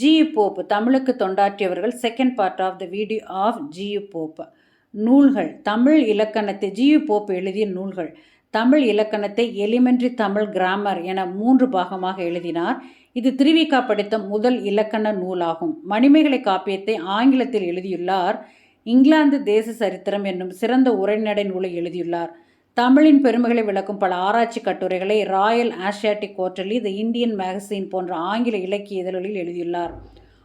G U Pope தமிழுக்கு தொண்டாற்றியவர்கள் second part of the video of G U Pope நூல்கள் தமிழ் இலக்கணத்தை G U Pope எழுதிய நூல்கள். தமிழ் இலக்கணத்தை எலிமெண்ட்ரி தமிழ் கிராமர் என மூன்று பாகமாக எழுதினார். இது திருவிக்கா படித்த முதல் இலக்கண நூலாகும். மணிமேகலை காப்பியத்தை ஆங்கிலத்தில் எழுதியுள்ளார். இங்கிலாந்து தேச சரித்திரம் என்னும் சிறந்த உரைநடை நூலை எழுதியுள்ளார். தமிழின் பெருமைகளை விளக்கும் பல ஆராய்ச்சி கட்டுரைகளை Royal Asiatic quarterly the Indian magazine போன்ற ஆங்கில இலக்கிய இதழ்களில் எழுதியுள்ளார்.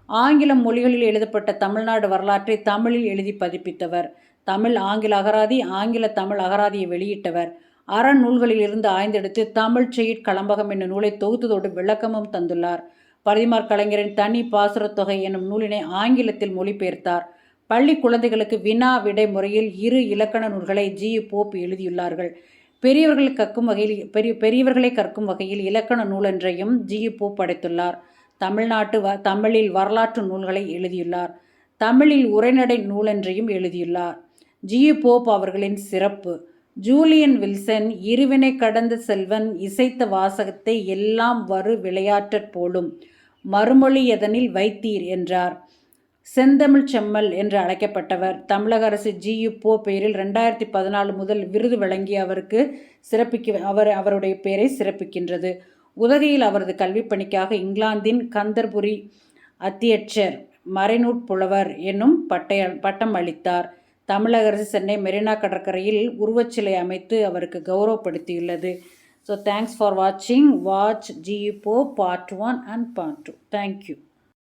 ஆங்கில மொழிகளில் எழுதப்பட்ட தமிழ்நாடு வரலாற்றை தமிழில் எழுதி பதிப்பித்தவர். தமிழ் ஆங்கில அகராதி ஆங்கில தமிழ் அகராதியை வெளியிட்டவர். அறநூல்களில் இருந்து ஆய்ந்தெடுத்து தமிழ் செய்யுட் களம்பகம் என்னும் நூலை தொகுத்ததோடு விளக்கமும் தந்துள்ளார். பரிதிமார் கலைஞரின் தனி பாசுரத் தொகை என்னும் நூலினை ஆங்கிலத்தில் மொழிபெயர்த்தார். பள்ளி குழந்தைகளுக்கு வினா விடை முறையில் இரு இலக்கண நூல்களை ஜி. போப் எழுதியுள்ளார்கள். பெரியவர்கள் கற்கும் வகையில் பெரிய பெரியவர்களை கற்கும் வகையில் இலக்கண நூலொன்றையும் ஜி. போப் படைத்துள்ளார். தமிழ்நாட்டு வ தமிழில் வரலாற்று நூல்களை எழுதியுள்ளார். தமிழில் உரைநடை நூலொன்றையும் எழுதியுள்ளார். ஜி. போப் அவர்களின் சிறப்பு. ஜூலியன் வில்சன் இருவினை கடந்த செல்வன் இசைத்த வாசகத்தை எல்லாம் வரு விளையாற்றற் போலும் மறுமொழி எதனில் வைத்தீர் என்றார். செந்தமிழ் செம்மல் என்று அழைக்கப்பட்டவர். தமிழக அரசு ஜியு போ. பெயரில் ரெண்டாயிரத்தி பதினாலு முதல் விருது வழங்கி அவருக்கு சிறப்பிக்க அவர் அவருடைய பெயரை சிறப்பிக்கின்றது. உதகையில் அவரது கல்விப்பணிக்காக இங்கிலாந்தின் கந்தர்புரி அத்தியட்சர் மறைநூட்புலவர் என்னும் பட்டய பட்டம் அளித்தார். தமிழக அரசு சென்னை மெரினா கடற்கரையில் உருவச்சிலை அமைத்து அவருக்கு கௌரவப்படுத்தியுள்ளது. ஸோ தேங்க்ஸ் ஃபார் வாட்சிங் watch G Pope part one and part two thank you